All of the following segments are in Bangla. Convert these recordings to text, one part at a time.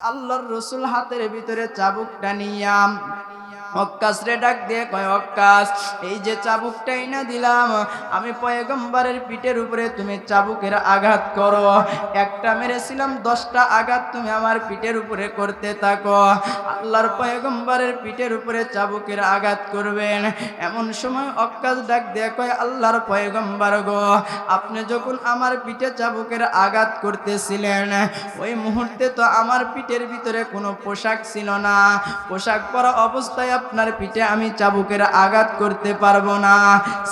আল্লাহর রসুল হাতের ভিতরে চাবুকটা নিয়াম অক্কাস রে ডাক দিয়ে কয় অক্কাস এই যে চাবুকটাই না দিলাম, আমি পয়গম্বরের পিঠের উপরে তুমি চাবুকের আঘাত করো। একটা মেরেছিলাম, দশটা আঘাত তুমি আমার পিঠের উপরে করতে থাকো। আল্লাহর পয়গম্বরের পিঠের উপরে চাবুকের আঘাত করবেন। এমন সময় অক্কাস ডাক দিয়ে কয়, আল্লাহর পয়গম্বর গো, আপনি যখন আমার পিঠে চাবুকের আঘাত করতেছিলেন, ওই মুহূর্তে তো আমার পিঠের ভিতরে কোনো পোশাক ছিল না। পোশাক পরা অবস্থায় আপনার পিঠে আমি চাবুকের আঘাত করতে পারব না।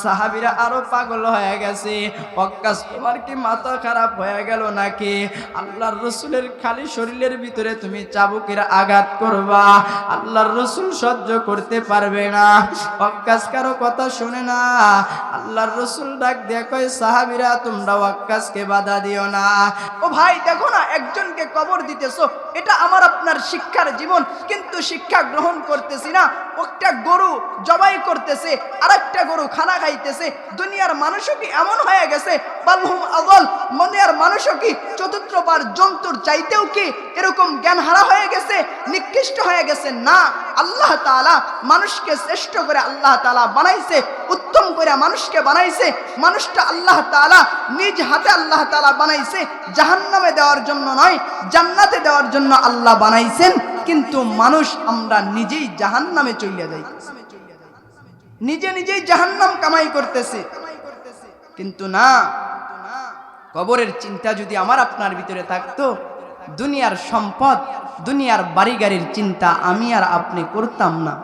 সাহাবিরা আরও পাগল হয়ে গেছে। অক্কাস তোমার কি মাথা খারাপ হয়ে গেল নাকি? আল্লাহর রসুলের খালি শরীরের ভিতরে তুমি চাবুকের আঘাত করবা। আল্লাহর রসুল সহ্য করতে পারবে না। অক্কাস কারও কথা শুনে না। আল্লাহর রসুল ডাক কয়, সাহাবিরা, তোমরা অক্কাসকে বাধা দিও না। ও ভাই, দেখো না, একজনকে কবর দিতেছো। এটা আমার আপনার শিক্ষার জীবন, কিন্তু শিক্ষা গ্রহণ করতেছি না। একটা গরু জবাই করতেছে আর একটা গরু খানা খাইতেছে, দুনিয়ার মানুষও কি এমন হয়ে গেছে? বালহুম আদল মনের মানুষও কি চতুর্থবার জন্তুর চাইতেও কি এরকম জ্ঞান হারা হয়ে গেছে, নিকৃষ্ট হয়ে গেছে? না, আল্লাহ তাআলা মানুষকে শ্রেষ্ঠ করে আল্লাহ তাআলা বানাইছে, উত্তম করে মানুষকে বানাইছে, মানুষটা আল্লাহ তাআলা নিজ হাতে আল্লাহ তাআলা বানাইছে, জাহান্নামে দেওয়ার জন্য নয়, জান্নাতে দেওয়ার জন্য আল্লাহ বানাইছেন। কিন্তু মানুষ আমরা নিজেই জাহান্নামে চলে যাই। নিজে নিজেই জাহান্নাম কামাই করতেছে। কিন্তু না, কবরের চিন্তা যদি আমার আপনার ভিতরে থাকতো, দুনিয়ার সম্পদ, দুনিয়ার বাড়ি গাড়ির চিন্তা আমি আর আপনি করতাম না।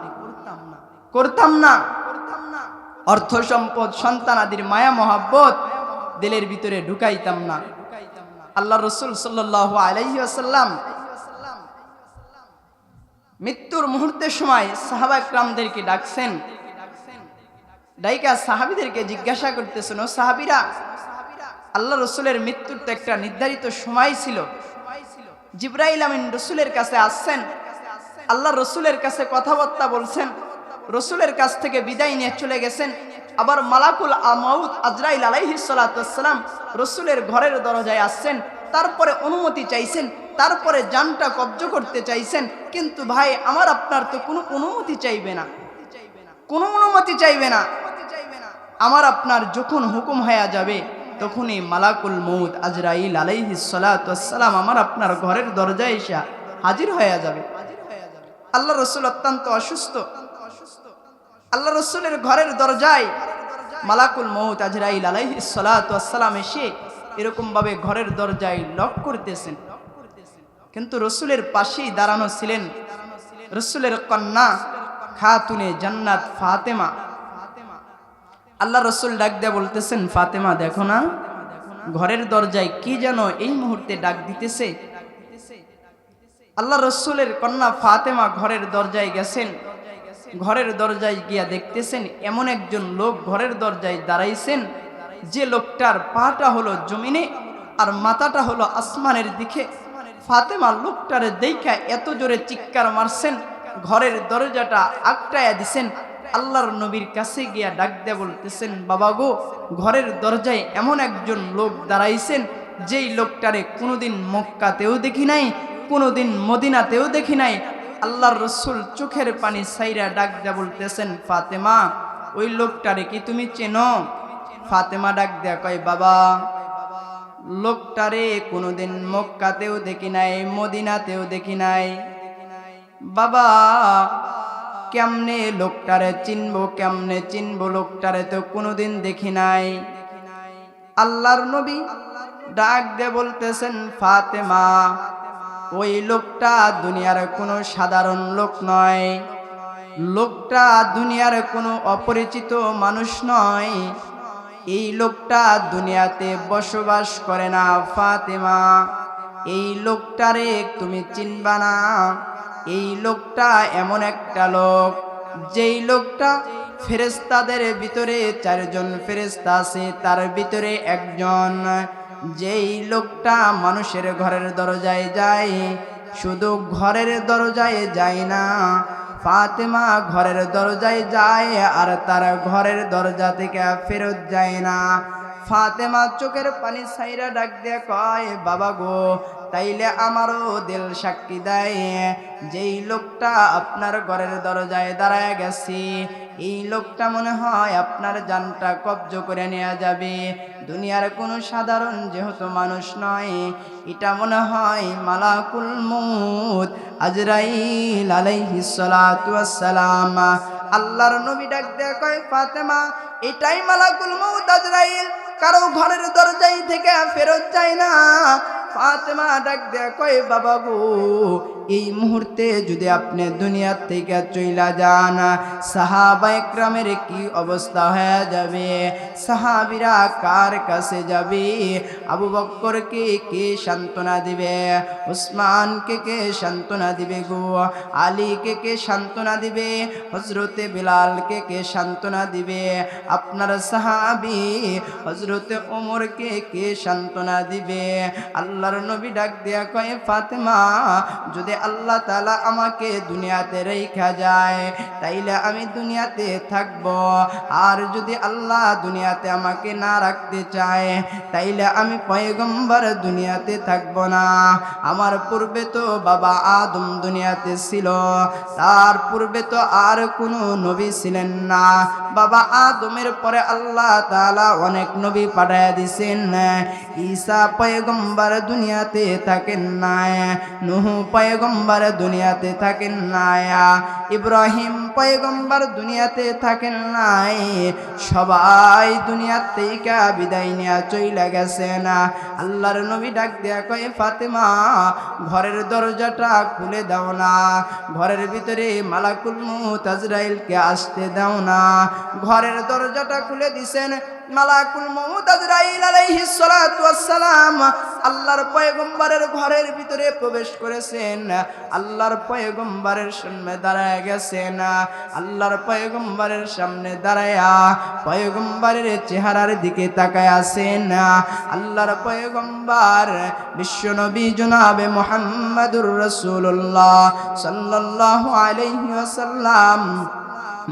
করতাম না। অর্থ সম্পদ সন্তানাদির মায়া, মহাব্বত দিলের ভিতরে ঢুকাইতাম না। আল্লাহ রসুল সাল্লাহ আলাইহি আসাল্লাম মৃত্যুর মুহূর্তের সময় সাহাবা একরামদেরকে ডাকছেন। ডাইকা সাহাবিদেরকে জিজ্ঞাসা করতেছেন, ও সাহাবিরা, আল্লাহ রসুলের মৃত্যুর তো একটা নির্ধারিত সময় ছিল। জিব্রাইল আমিন রসুলের কাছে আসছেন। আল্লাহ রসুলের কাছে কথাবার্তা বলছেন। রসুলের কাছ থেকে বিদায় নিয়ে চলে গেছেন। আবার মালাকুল আমাউদ আজরাইল আলাইহিসালাম রসুলের ঘরের দরজায় আসছেন। তারপরে অনুমতি চাইছেন তারপরে যানটা কব্জ করতে চাইছেন, কিন্তু ভাই, আমার আপনার তো কোনো অনুমতি চাইবে না। কোনো অনুমতি চাইবে না। আমার আপনার যখন হুকুম হয়ে যাবে, তখনই মালাকুল মৌত আজরাইল আলাইহি সালাম আমার আপনার ঘরের দরজায় এসে হাজির হয়ে যাবে। আল্লাহ রসুল অত্যন্ত অসুস্থ। আল্লাহ রসুলের ঘরের দরজায় মালাকুল মৌত আজরাইল আলাইহি সালাম এসে এরকম ভাবে ঘরের দরজায় লক করতেছেন। কিন্তু রসুলের পাশেই দাঁড়ানো ছিলেন রসুলের কন্যা খাতুনে জান্নাত ফাতেমা। আল্লাহ রসুল ডাক দেয়া বলতেছেন, ফাতেমা, দেখো না, ঘরের দরজায় কি যেন এই মুহূর্তে ডাক দিতেছে। আল্লাহ রসুলের কন্যা ফাতেমা ঘরের দরজায় গেছেন। ঘরের দরজায় গিয়া দেখতেছেন, এমন একজন লোক ঘরের দরজায় দাঁড়াইছেন, যে লোকটার পাটা হলো জমিনে আর মাথাটা হলো আসমানের দিকে। ফাতেমা লোকটারে দেখা এত জোরে চিৎকার মারছেন, ঘরের দরজাটা আটকায়া দিছেন। আল্লাহর নবীর কাছে গিয়া ডাক দেয়া বলতেছেন, বাবা গো, ঘরের দরজায় এমন একজন লোক দাঁড়াইছেন, যেই লোকটারে কোনোদিন মক্কাতেও দেখি নাই, কোনোদিন মদিনাতেও দেখি নাই। আল্লাহর রসুল চোখের পানি সাইরা ডাক দেয়া বলতেছেন, ফাতেমা, ওই লোকটারে কি তুমি চেনো? ফাতেমা ডাক দেয়া কয়, বাবা লোকটারে কোনোদিন মক্কাতেও দেখি নাই, মদিনাতেও দেখি নাই। বাবা, কেমনে লোকটারে চিনবো, কেমনে চিনবো? লোকটারে তো কোনোদিন দেখি নাই। আল্লাহর নবী ডাক দে বলতেছেন, ফাতেমা, ওই লোকটা দুনিয়ার কোনো সাধারণ লোক নয়। লোকটা দুনিয়ার কোনো অপরিচিত মানুষ নয়। এই লোকটা দুনিয়াতে বসবাস করে না, ফাতেমা। এই লোকটারে তুমি চিনবা না। এই লোকটা এমন একটা লোক, যেই লোকটা ফেরেস্তাদের ভিতরে চারজন ফেরেস্তা আছে, তার ভিতরে একজন। যেই লোকটা মানুষের ঘরের দরজায় যায়, শুধু ঘরের দরজায় যায় না ফাতেমা ঘরের দরজায় যায় আর তার ঘরের দরজা থেকে ফেরত যায় না। ফাতেমা চোখের পানি সাইরা ডাক দিয়ে কয়, বাবা গো, তাইলে আমারও দিল সাক্ষী দেয়। যেই লোকটা আপনার ঘরের দরজায় দাঁড়ায় গেছি এই লোকটা মনে হয় আপনার জানটা কব্জ করে নেওয়া যাবে। দুনিয়ার কোনো সাধারণ যেহেতু মানুষ নয়, এটা মনে হয় মালাকুল মৌত আজরাইল আলাইহিস সালাতু ওয়াসসালাম। আল্লাহর নবী ডাক দেয়া কয়, ফাতেমা, এটাই মালাকুল মৌত আজরাইল। কারও ঘরের দরজাই থেকে ফেরত যায় না। ফাতেমা ডাক দেয়া কয়, বাবা গো এই মুহূর্তে যদি আপনি দুনিয়ার থেকে চইলা যান সাহাবা একরামের কি অবস্থা হয়ে যাবে? সাহাবিরা কার কাছে যাবে? আবু বক্করকে কে সান্ত্বনা দিবে? উসমানকে কে সান্ত্বনা দিবে গো? আলীকে কে সান্ত্বনা দিবে? হজরতে বিলালকে কে সান্ত্বনা দিবে? আপনার সাহাবি হজরতে ওমরকে কে সান্ত্বনা দিবে? আল্লাহর নবী ডাক দেয়া কয়ে, ফাতেমা, যদি আল্লাহ তালা আমাকে দুনিয়াতে রেখা যায়, তাইলে আমি দুনিয়াতে থাকব। আর যদি আল্লাহ দুনিয়াতে আমাকে না রাখতে চায়, তাইলে আমি পয়গম্বর দুনিয়াতে থাকব না। আমার পূর্বে তো বাবা আদম দুনিয়াতে ছিল, তার পূর্বে তো আর কোনো নবী ছিলেন না। বাবা আদমের পরে আল্লাহ তালা অনেক নবী পাঠায় দিছেন, ঈসা পয়গম্বর দুনিয়াতে থাকেন না নুহ পয়গম্বর দুনিয়াতে থাকেন নায়া ইব্রাহিম পয়গম্বর দুনিয়াতে থাকেন নাই। সবাই দুনিয়ার থেকে বিদায় নিয়ে চইলা গেছে না। আল্লাহর নবী ডাক দেয়া কয়ে, ফাতেমা, ঘরের দরজাটা খুলে দাও না। ঘরের ভিতরে মালাকুল মুত আজরাইলকে আসতে দাও না। ঘরের দরজাটা খুলে দিছেন মালাকুল মউত আজরাইল আলাইহিস সালাতু আল্লাহর পয়গম্বরের ঘরের ভিতরে প্রবেশ করেছেন। আল্লাহর পয়গম্বরের সামনে দাঁড়ায় গেছেন। আল্লাহর পয়গম্বরের সামনে দাঁড়ায়া পয়গম্বরের চেহারার দিকে তাকায় আছেন। আল্লাহর পয়গম্বর বিশ্বনবী জনাবে মোহাম্মদুর রসুল্লাহ সাল্লাহ আলহ্লাম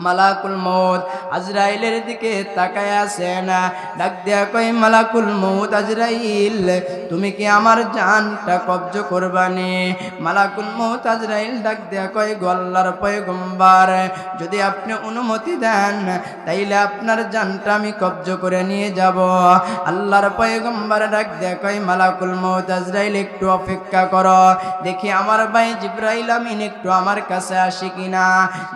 মালাকুল মৌত আজরাইলের দিকে তাকায় আসে না। ডাক দেয়া কই মালাকুল মৌত আজরাইল, তুমি কি আমার জানটা কব্জ করবানি? মালাকুল মৌত আজরাইল ডাক দেয়া কই গল্লার পয়গম্বার, যদি আপনি অনুমতি দেন, তাইলে আপনার জানটা আমি কব্জ করে নিয়ে যাব। আল্লাহর পয়গম্বার ডাক দেয়া কই মালাকুল মৌত আজরাইল, একটু অপেক্ষা করো। দেখি আমার ভাই জিব্রাইল আমিন একটু আমার কাছে আসি কিনা?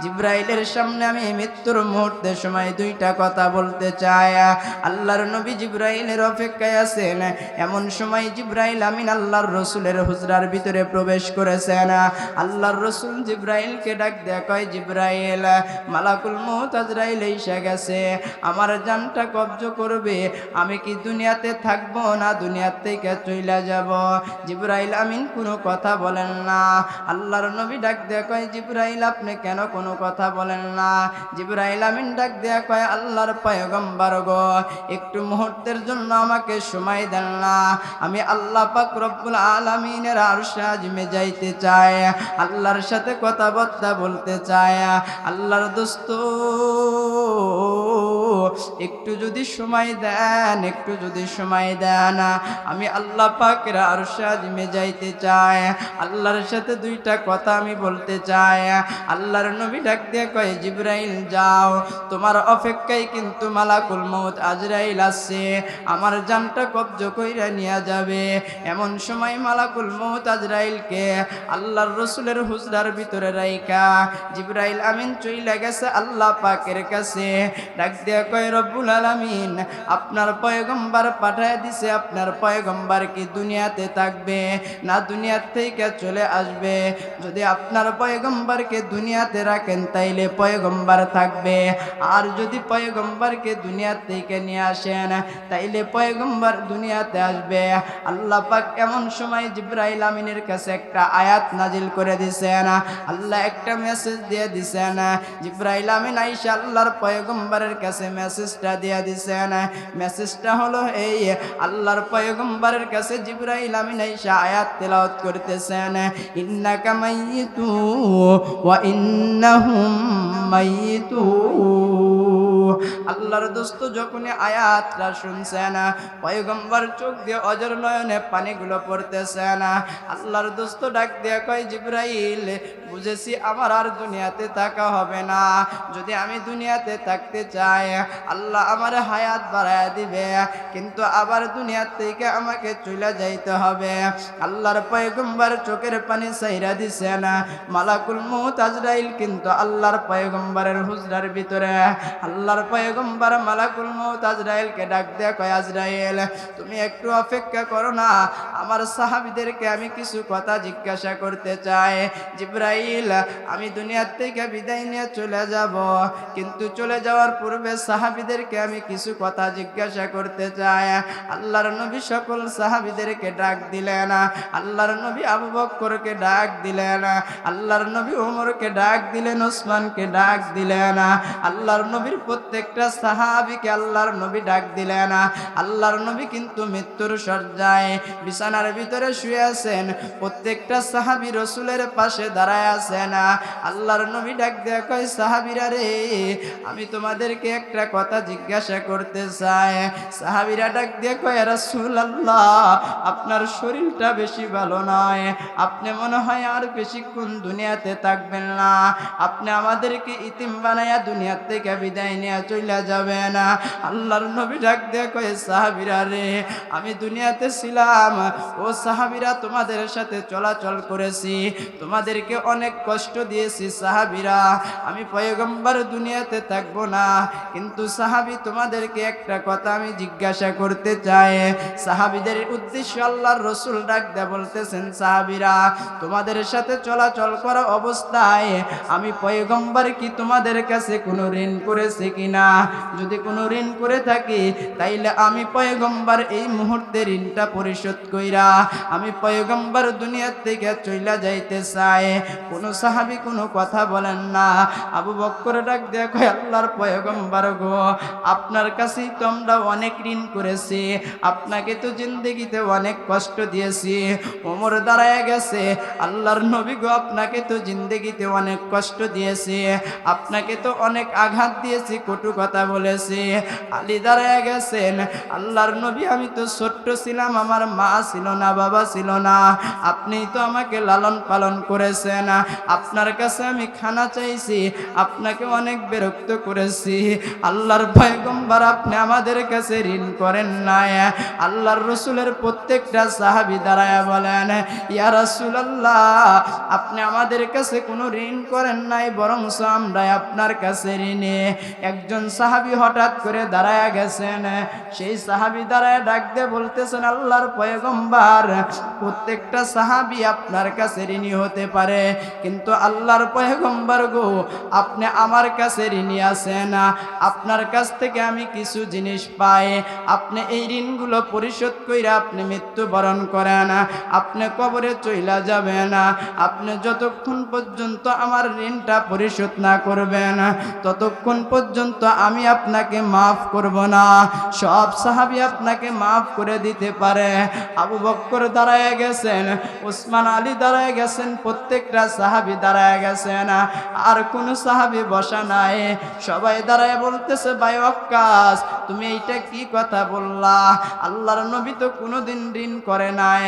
জিব্রাইলের সামনে আমি মৃত্যুর মুহূর্তে সময় দুইটা কথা বলতে চাই। আল্লাহর নবী জিব্রাইলের অপেক্ষায় আছেন। এমন সময় জিব্রাইল আমিন আল্লাহর রসুলের হুজরার ভিতরে প্রবেশ করেছেন। আল্লাহর রসুল জিব্রাইলকে ডাক দেয়া কয়, জিব্রাইল, মালাকুল মৌত আজরাইল এসে গেছে। আমার জানটা কব্জ করবে। আমি কি দুনিয়াতে থাকব না দুনিয়ার থেকে চইলা যাব? জিব্রাইল আমিন কোনো কথা বলেন না। আল্লাহর নবী ডাক দেয়া কয়, জিব্রাইল, আপনি কেন কোনো কথা বলেন না? জিব্রাইল আমিন ডাক দেয়া কয়, আল্লাহর পয়গম্বর গো, একটু মুহূর্তের জন্য আমাকে সময় দেন না। আমি আল্লাহ পাক রব্বুল আলামিনের আরশে যাইতে চাই আল্লাহর সাথে কথাবার্তা বলতে চাই আল্লাহর দোস্ত একটু যদি সময় দেন, একটু যদি সময় দেন। আমি আল্লাহ পাকের আরশে আজমে যাইতে চাই। আল্লাহর সাথে দুইটা কথা আমি বলতে চাই। আল্লাহর নবী ডাক দিয়ে কয়, জিব্রাইল, যাও। তোমার অপেক্ষায় কিন্তু মালাকুল মৌত আজরাইল আসছে। আমার জানটা কব্জ কইরা নিয়ে যাবে। এমন সময় মালাকুল মৌত আজরাইলকে আল্লাহর রসুলের হুজরার ভিতরে রাইকা জিব্রাইল আমিন চইলা গেছে আল্লাহ পাকের কাছে। ডাক দিয়া কয়, রব্বুল আলামিন, আপনার পয়গম্বর পাঠায় দিছে, আপনার পয়গম্বর কি দুনিয়াতে থাকবে না দুনিয়ার থেকে চলে আসবে? যদি আপনার পয়গম্বরকে দুনিয়াতে রাখেন, তাইলে পয়গম্বর থাকবে। আর যদি পয়গম্বরকে দুনিয়া থেকে নিয়ে আসেন, তাইলে পয়গম্বর দুনিয়াতে আসবে। আল্লাহ পাক এমন সময় জিব্রাইল আমিনের কাছে একটা আয়াত নাজিল করে দিছেন। আল্লাহ একটা মেসেজ দিয়ে দিছেন। জিব্রাইল আমিন আইসা আল্লাহর পয়গম্বরের কাছে মেসেজটা দিয়ে দিছেন মেসেজটা হলো এই, আল্লাহর পয়গম্বরের কাছে জিব্রাইল আমিন আইসা আয়াত তেলাওয়াত করতেছেন ইন্নাকা মাইয়িতু ওয়া ইন্নাহুম মাইয়িতু আল্লাহর দোস্ত যখনই আয়াতটা শুনছেন, পয়গম্বর চোখ দিয়ে অজর নয়নে পানিগুলো পড়তেছেন। আল্লাহর দোস্ত ডাক দিয়ে কয়, জিব্রাইল, বুঝেছি আমার আর দুনিয়াতে থাকা হবে না। যদি আমি দুনিয়াতে থাকতে চাই, আল্লাহ আমার হায়াত বাড়ায় দিবে। কিন্তু আবার দুনিয়ার থেকে আমাকে চলে যাইতে হবে। আল্লাহর পয়গম্বর চোখের পানি সাইরা দিছে না মালাকুল মৌত আজরাইল কিন্তু আল্লাহর পয়গম্বরের হুজরার ভিতরে। আল্লাহর পয়গম্বর মালাকুল মৌত আজরাইলকে ডাক দেয়া কয়, আজরাইল, তুমি একটু অপেক্ষা করো না। আমার সাহাবিদেরকে আমি কিছু কথা জিজ্ঞাসা করতে চাই। জিব্রাইল, আমি দুনিয়ার থেকে বিদায় নিয়ে চলে যাব। কিন্তু চলে যাওয়ার পূর্বে সাহাবিদেরকে আমি কিছু কথা জিজ্ঞাসা করতে চাই। আল্লাহর নবী সকল সাহাবিদেরকে ডাক দিলেন। আল্লাহর নবী আবু বক্করকে ডাক দিলেন। আল্লাহর নবী ওমরকে ডাক দিলেন। ওসমানকে ডাক দিলেন। আল্লাহর নবীর প্রত্যেকটা সাহাবিকে আল্লাহর নবী ডাক দিলেন। আল্লাহর নবী কিন্তু মৃত্যুর সজ্জায় বিছানার ভিতরে শুয়ে আছেন। প্রত্যেকটা সাহাবি রসুলের পাশে দাঁড়ায় আছেন। আল্লাহর নবী ডাক দেয়া কয়, সাহাবিরা রে, আমি তোমাদেরকে একটা কথা জিজ্ঞাসা করতে চাই। সাহাবিরা ডাক দিয়ে কয় রাসূল আল্লাহ আপনার শরীরটা বেশি ভালো নয়। আপনি মনে হয় আর বেশিক্ষণ দুনিয়াতে থাকবেন না। আপনি আমাদেরকে ইতিম বানাইয়া দুনিয়ার থেকে বিদায় নিয়ে চলে যাবেন আল্লাহর নবী ডাক দিয়ে কয়, সাহাবিরা রে, আমি দুনিয়াতে ছিলাম। ও সাহাবিরা তোমাদের সাথে চলাচল করেছি। তোমাদেরকে অনেক কষ্ট দিয়েছি, সাহাবিরা। আমি পয়গম্বর দুনিয়াতে থাকব না। কিন্তু সাহাবি তোমাদেরকে একটা কথা আমি জিজ্ঞাসা করতে চাই। সাহাবিদের উদ্দেশ্য আল্লাহর রসুল ডাক দেয়া বলতেছেন, সাহাবিরা, তোমাদের সাথে চলাচল করা অবস্থায় আমি পয়গম্বর কি তোমাদের কাছে কোনো ঋণ করেছে কিনা যদি কোনো ঋণ করে থাকি, তাইলে আমি পয়গম্বর এই মুহূর্তে ঋণটা পরিশোধ কইরা আমি পয়গম্বর দুনিয়ার থেকে চইলা যাইতে চাই। কোনো সাহাবি কোনো কথা বলেন না। আবু বক্কর ডাক দেখো আল্লাহর পয়গম্বর গো, আপনার কাছেই তো আমরা অনেক ঋণ করেছি। আপনাকে তো জিন্দগিতে অনেক কষ্ট দিয়েছি। ওমর দাঁড়ায় গেছে। আল্লাহর নবী গো, আপনাকে তো জিন্দগিতে অনেক কষ্ট দিয়েছি। আপনাকে তো অনেক আঘাত দিয়েছি কটু কথা বলেছি। আলী দাঁড়ায় গেছেন। আল্লাহর নবী, আমি তো ছোট্ট ছিলাম, আমার মা ছিল না, বাবা ছিল না। আপনি তো আমাকে লালন পালন করেছেন। আপনার কাছে আমি খানা চাইছি, আপনাকে অনেক বিরক্ত করেছি। আল্লাহর পয়গম্বর, আপনি আমাদের কাছে ঋণ করেন নাই। আল্লাহর রসুলের প্রত্যেকটা সাহাবি দাঁড়ায় বলেন, ইয়া রাসূলুল্লাহ, আপনি আমাদের কাছে কোনো ঋণ করেন নাই বরং আমরা আপনার কাছে ঋণে। একজন সাহাবি হঠাৎ করে দাঁড়ায় গেছেন। সেই সাহাবি দাঁড়ায় ডাকতে বলতেছেন, আল্লাহর পয়গম্বর, প্রত্যেকটা সাহাবি আপনার কাছে ঋণী হতে পারে, কিন্তু আল্লাহর পয়গম্বর গো, আপনি আমার কাছে ঋণী আছেন। আপনার কাছ থেকে আমি কিছু জিনিস পাই। আপনি এই ঋণগুলো পরিশোধ করে আপনি মৃত্যুবরণ করেন। আপনি কবরে চইলা যাবেন। আপনি যতক্ষণ পর্যন্ত আমার ঋণটা পরিশোধ না করবেন, ততক্ষণ পর্যন্ত আমি আপনাকে মাফ করব না। সব সাহাবি আপনাকে মাফ করে দিতে পারে। আবু বক্কর দাঁড়ায় গেছেন ওসমান আলী দাঁড়ায় গেছেন, প্রত্যেকটা সাহাবি দাঁড়ায় গেছেন। আর কোন সাহাবি বসা নাই। সবাই দাঁড়ায় বলতেছে, ভাই অক্কাস, তুমি এইটা কি কথা বললা? আল্লাহর নবী তো কোনোদিন ঋণ করে নাই।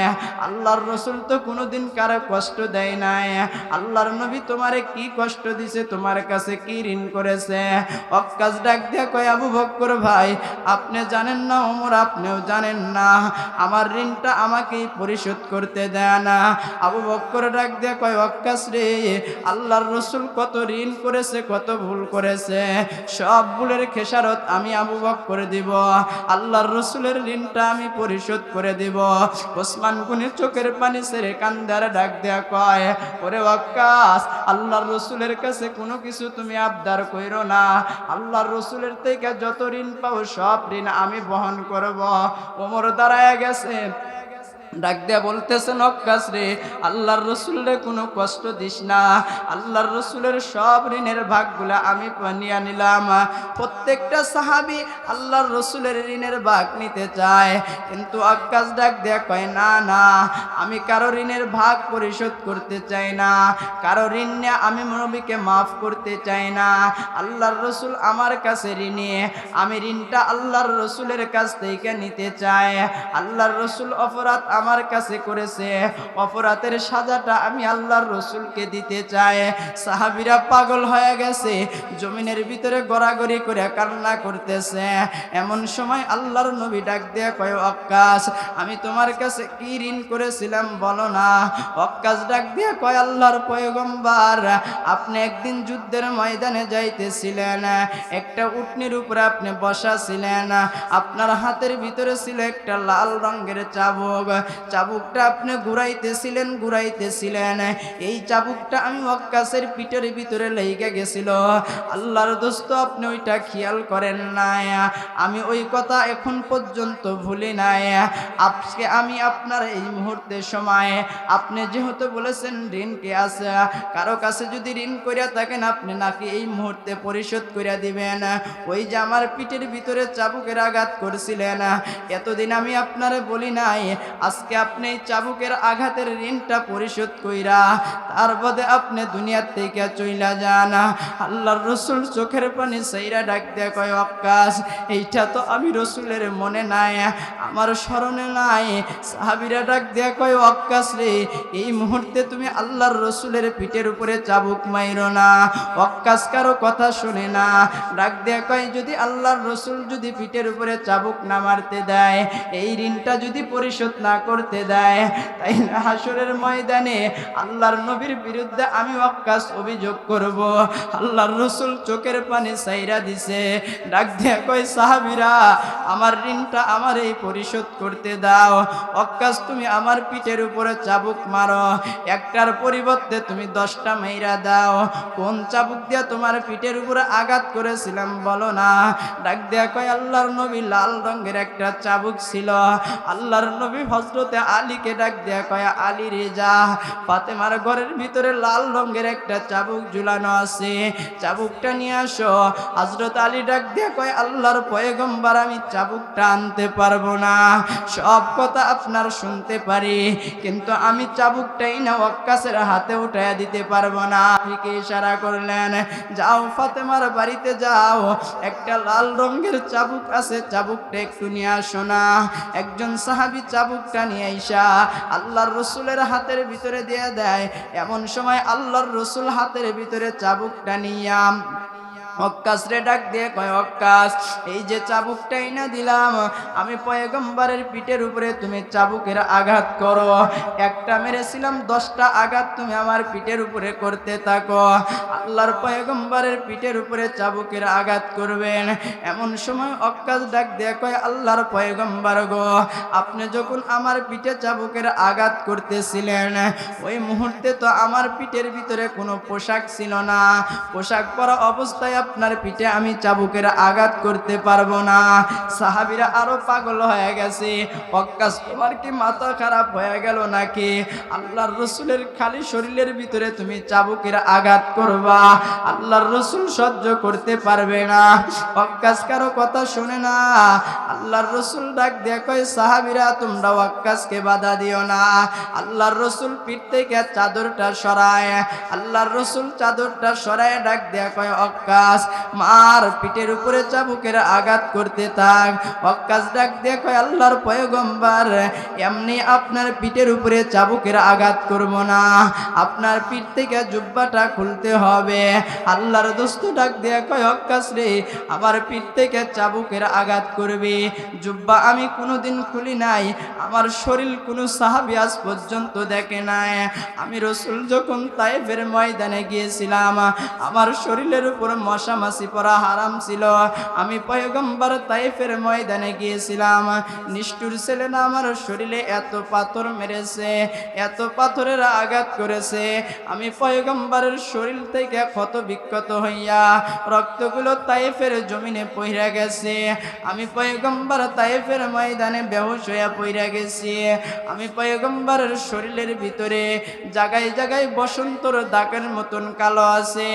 আল্লাহর রসুল তো কোনোদিন কারও কষ্ট দেয় নাই। আল্লাহর নবী তোমারে কি কষ্ট দিছে, তোমার কাছে কি ঋণ করেছে? অক্কাস ডাক দিয়া কয়, আবু বক্কর ভাই, আপনি জানেন না, ওমর, আপনিও জানেন না। আমার ঋণটা আমাকেই পরিশোধ করতে দেয় না। আবু বক্কর ডাক দিয়া কয় অক্কাস রে, আল্লাহর রসুল কত ঋণ করেছে, কত ভুল করেছে। সব ভুলের খেসারত আমি আবু বক্কর দিব। আল্লাহর রসুলের ঋণটা আমি পরিশোধ করে দিব। ওসমান গুনি চোখের পানি সেরে কান্দারে ডাক দেয়া কয়, ওরে অক্কাস আল্লাহর রসুলের কাছে কোনো কিছু তুমি আবদার কইরো না। আল্লাহর রসুলের থেকে যত ঋণ পাও সব ঋণ আমি বহন করব। ওমর দাঁড়ায় গেছে। ডাক দেয়া বলতেছেন অক্কাস রে, আল্লাহর রসুলের কোনো কষ্ট দিস না। আল্লাহর রসুলের সব ঋণের ভাগগুলা আমি নিয়ে নিলাম। প্রত্যেকটা সাহাবি আল্লাহর রসুলের ঋণের ভাগ নিতে চায়। কিন্তু আক্কাস ডাক দেয়া কয়, না না, আমি কারও ঋণের ভাগ পরিশোধ করতে চাই না। কারও ঋণ নিয়ে আমি নবীকে মাফ করতে চাই না। আল্লাহর রসুল আমার কাছে ঋণে। আমি ঋণটা আল্লাহর রসুলের কাছ থেকে নিতে চাই। আল্লাহর রসুল অপরাধ আমার কাছে করেছে। অপরাধের সাজাটা আমি আল্লাহর রসুলকে দিতে চাই। সাহাবিরা পাগল হয়ে গেছে, জমিনের ভিতরে গড়াগড়ি করে কান্না করতেছে। এমন সময় আল্লাহর নবী ডাক দিয়ে কয় অক্কাস আমি তোমার কাছে কি ঋণ করেছিলাম বলো না। অক্কাস ডাক দিয়ে কয়, আল্লাহর পয়গম্বার, আপনি একদিন যুদ্ধের ময়দানে যাইতেছিলেন, একটা উটনির উপরে আপনি বসা ছিলেন আপনার হাতের ভিতরে ছিল একটা লাল রঙের চাবুক। চাবুকটা আপনি ঘুরাইতেছিলেন ঘুরাইতেছিলেন। এই চাবুকটা আমি অক্কাসের পিঠের ভিতরে লেগে গেছিল। আল্লাহর দোস্ত, আপনি ওইটা খেয়াল করেন নাই। আমি ওই কথা এখন পর্যন্ত ভুলি নাই। আজকে আমি আপনার এই মুহূর্তে সময়। আপনি যেহেতু বলেছেন ঋণ কে আছে, কারও কাছে যদি ঋণ করিয়া থাকেন, আপনি নাকি এই মুহূর্তে পরিশোধ করিয়া দিবেন। ওই যে আমার পিঠের ভিতরে চাবুকের আঘাত করছিলেন। এতদিন আমি আপনারে বলি নাই আজকে আপনি চাবুকের আঘাতের ঋণটা পরিশোধ কইরা, তার বাদে আপনি দুনিয়ার থেকে চইলা যান। আল্লাহর রসুল চোখের পানি সেইরা ডাক দেয়া কয় অক্কাশ এইটা তো আমি রসুলের মনে নাই, আমার স্মরণে নাই। সাহাবিরা ডাক দেয়া কয় অক্কাশ রে, এই মুহূর্তে তুমি আল্লাহর রসুলের পিঠের উপরে চাবুক মাইরো না। অক্কাশ কারও কথা শুনে না। ডাক দেয়া কয়, যদি আল্লাহর রসুল যদি পিঠের উপরে চাবুক না মারতে দেয়, এই ঋণটা যদি পরিশোধ না করতে দেয়। তাই না? হাসরের ময়দানে আল্লাহর নবীর বিরুদ্ধে আমি অক্কাশ অভিযোগ করব। আল্লাহর রসুল চোখের পানি সাইরা দিছে। ডাক দেয়া কয়, সাহাবিরা, আমার ঋণটা আমার এই পরিশোধ করতে দাও। অক্কাশ তুমি আমার পিঠের উপরে চাবুক মারো। একটার পরিবর্তে তুমি দশটা মেয়েরা দাও। কোন চাবুক দিয়া তোমার পিঠের উপরে আঘাত করেছিলাম বলো না? ডাক দেয়া কয়, আল্লাহর নবী লাল রঙের একটা চাবুক ছিল। আল্লাহর নবী হজরতে আলীকে ডাক দেয়া কয়, আলী রে যা, ফাতেমার ঘরের ভিতরে লাল রঙের একটা চাবুক ঝুলানো আছে, চাবুকটা নিয়ে আসো। হজরত আলী ডাক দেয়া কয়, আল্লাহর পয়গম্বার, আমি চাবুকটা আনতে পারব না। সব কথা আপনার শুনতে পারি, কিন্তু আমি চাবুকটাই না ওয়াক্কাসের হাতে উঠাইয়া দিতে পারব না। আপনি ইশারা করলেন, যাও ফাতেমার বাড়িতে যাও, একটা লাল রঙের চাবুক আছে, চাবুকটা একটু নিয়ে আসো না। একজন সাহাবি চাবুকটা নিয়ে আইসা, আল্লাহর রসুলের হাতের ভিতরে দিয়ে দেয়। এমন সময় আল্লাহর রসুল হাতের ভিতরে চাবুকটা নিয়াম অক্কাস রে ডাক দিয়ে কয়, অক্কাস, এই যে চাবুকটাই না দিলাম, আমি পয়গম্বরের পিঠের উপরে তুমি চাবুকের আঘাত করো। একটা মেরেছিলাম, দশটা আঘাত তুমি আমার পিঠের উপরে করতে থাকো। আল্লাহর পয়গম্বরের পিঠের উপরে চাবুকের আঘাত করবেন। এমন সময় অক্কাস ডাক দিয়ে কয়, আল্লাহর পয়গম্বর গো, আপনি যখন আমার পিঠে চাবুকের আঘাত করতেছিলেন, ওই মুহূর্তে তো আমার পিঠের ভিতরে কোনো পোশাক ছিল না। পোশাক পরা অবস্থায় আপনার পিঠে আমি চাবুকের আঘাত করতে পারব না। সাহাবিরা আরও পাগল হয়ে গেছে। অক্কাস, তোমার কি মাথা খারাপ হয়ে গেল নাকি? আল্লাহর রসুলের খালি শরীরের ভিতরে তুমি চাবুকের আঘাত করবা। আল্লাহর রসুল সহ্য করতে পারবে না। অক্কাস, কারও কথা শুনে না। আল্লাহর রসুল ডাক কয়, সাহাবিরা, তোমরা অক্কাসকে বাধা দিও না। আল্লাহর রসুল পিঠ থেকে চাদরটা সরায়। আল্লাহর রসুল চাদরটা সরায়, ডাক দেয়া কয় অক্কাস মার পিঠের উপরে চাবুকের আঘাত করতে থাক। অক্কাস ডাক কয়, আল্লাহর পয়গম্বার, এমনি আপনার পিঠের উপরে চাবুকের আঘাত করব না। আপনার পিঠ থেকে জুব্বাটা খুলতে হবে। আল্লাহর দোস্ত ডাক কয় অক্কাস রে, আমার পিঠ থেকে চাবুকের আঘাত করবে। জুব্বা আমি কোনোদিন খুলি নাই, আমার শরীর কোনো সাহাবি আজ পর্যন্ত দেখে নাই। আমি রসুল যখন তাইফের ময়দানে গিয়েছিলাম, আমার শরীরের উপর মশা কষামাসি পরা হারাম ছিল। আমি পয়গম্বর তাইফের ময়দানে গিয়েছিলাম। নিষ্ঠুর ছেলে না আমার শরীরে এত পাথর মেরেছে, এত পাথরের আঘাত করেছে। আমি পয়গম্বরের শরীর থেকে ক্ষত বিক্ষত হইয়া রক্তগুলো তাইফের জমিনে পইরা গেছে। আমি পয়গম্বর তাইফের ময়দানে বেহুশ হইয়া পইরা গেছি। আমি পয়গম্বরের শরীরের ভিতরে জায়গায় জায়গায় বসন্তর দাগের মতন কালো আছে।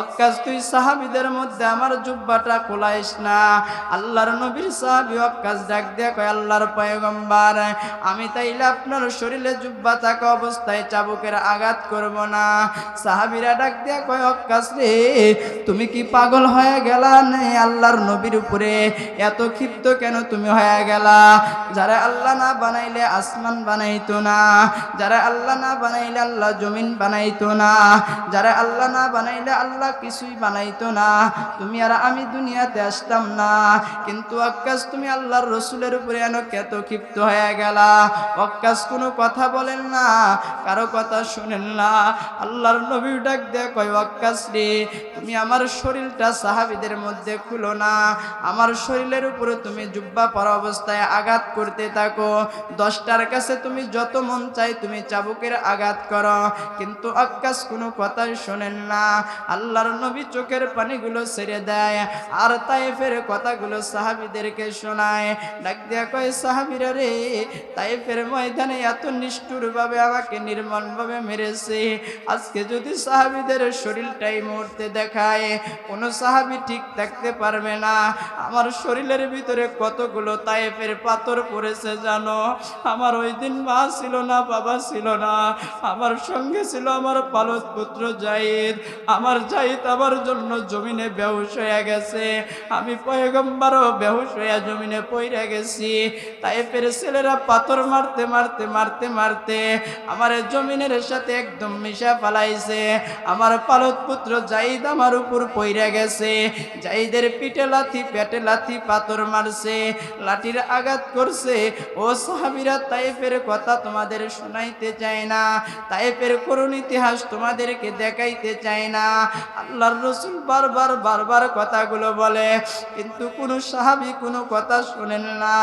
অক্কাস তুই সাহাবিদের মধ্যে আমার জুব্বাটা খোলাইস না। আল্লাহর নবীর সাহাবি অক্কাস ডাক দেয়া কয়, আল্লাহর পয়গম্বর, আমি তাইলে আপনার শরীরে জুব্বা থাকা অবস্থায় চাবুকের আঘাত করব না। সাহাবিরা ডাক দেয়া কয় অক্কাস রে, তুমি কি পাগল হয়ে গেলা নে আল্লাহর নবীর উপরে? এত ক্ষিপ্ত কেন তুমি হয়ে গেলা? যারা আল্লাহ না বানাইলে আসমান বানাইতো না। যারা আল্লাহ না বানাইলে আল্লাহ জমিন বানাইতো না। যারা আল্লাহ না বানাইলে আল্লাহ কিছুই বানাইতো না। তুমি আর আমি দুনিয়াতে আসতাম না। কিন্তু আকাশ তুমি আল্লাহর রসুলের উপরে এন কেত ক্ষিপ্ত হয়ে গেলা। অক্কাস, কোনো কথা বলেন না, কারও কথা শুনেন না। আল্লাহর নবী ডাক দেয়া কয়, অক্কাস রে, তুমি আমার শরীরটা সাহাবিদের মধ্যে খুলো না। আমার শরীরের উপরে তুমি জুব্বা পরা অবস্থায় আঘাত করতে থাকো। দশটার কাছে তুমি যত মন চাই তুমি চাবুকের আঘাত করো। কিন্তু আকাশ কোনো কথাই শোনেন না। আল্লাহর নবী চোখের পানিগুলো ছেড়ে দেয়, আর তাইফের কথাগুলো সাহাবিদেরকে শোনায়। ডাক দেয়া কয়, সাহাবিরা রে, তাইফের ময়দানে এত নিষ্ঠুরভাবে আমাকে নির্মলভাবে মেরেছে। আজকে যদি সাহাবিদের শরীরটাই মুহূর্তে দেখায়, কোনো সাহাবি ঠিক থাকতে পারবে না। আমার শরীরের ভিতরে কতগুলো তাইফের পাথর পড়েছে জানো? আমার ওই দিন মা ছিল না, বাবা ছিল না। আমার সঙ্গে ছিল আমার পালক পুত্র জাহিদ আমার জাহিদ আমার জন্য জমিনে বেহুশ হয়ে গেছে। আমি পয়গম্বারও বেহুশ হইয়া জমিনে পইরা গেছি। তাইফের ছেলেরা পাথর মারতে মারতে মারতে মারতে আমার জমিনের সাথে একদম মিশা ফালাইছে। আমার পালক পুত্র জাইদ আমার উপর পইরা গেছে। জাইদের পিঠে লাথি, পেটে লাথি পাথর মারছে, লাঠির আঘাত করছে। ও সাহাবিরা তাইফের কথা তোমাদের শোনাইতে চায় না। তাইফের করুণ ইতিহাস তোমাদেরকে দেখাইতে চায় না। আল্লাহর রসুল বারবার বারবার কথাগুলো বলে। কিন্তু কোনো সাহাবি কোনো কথা শোনেন না।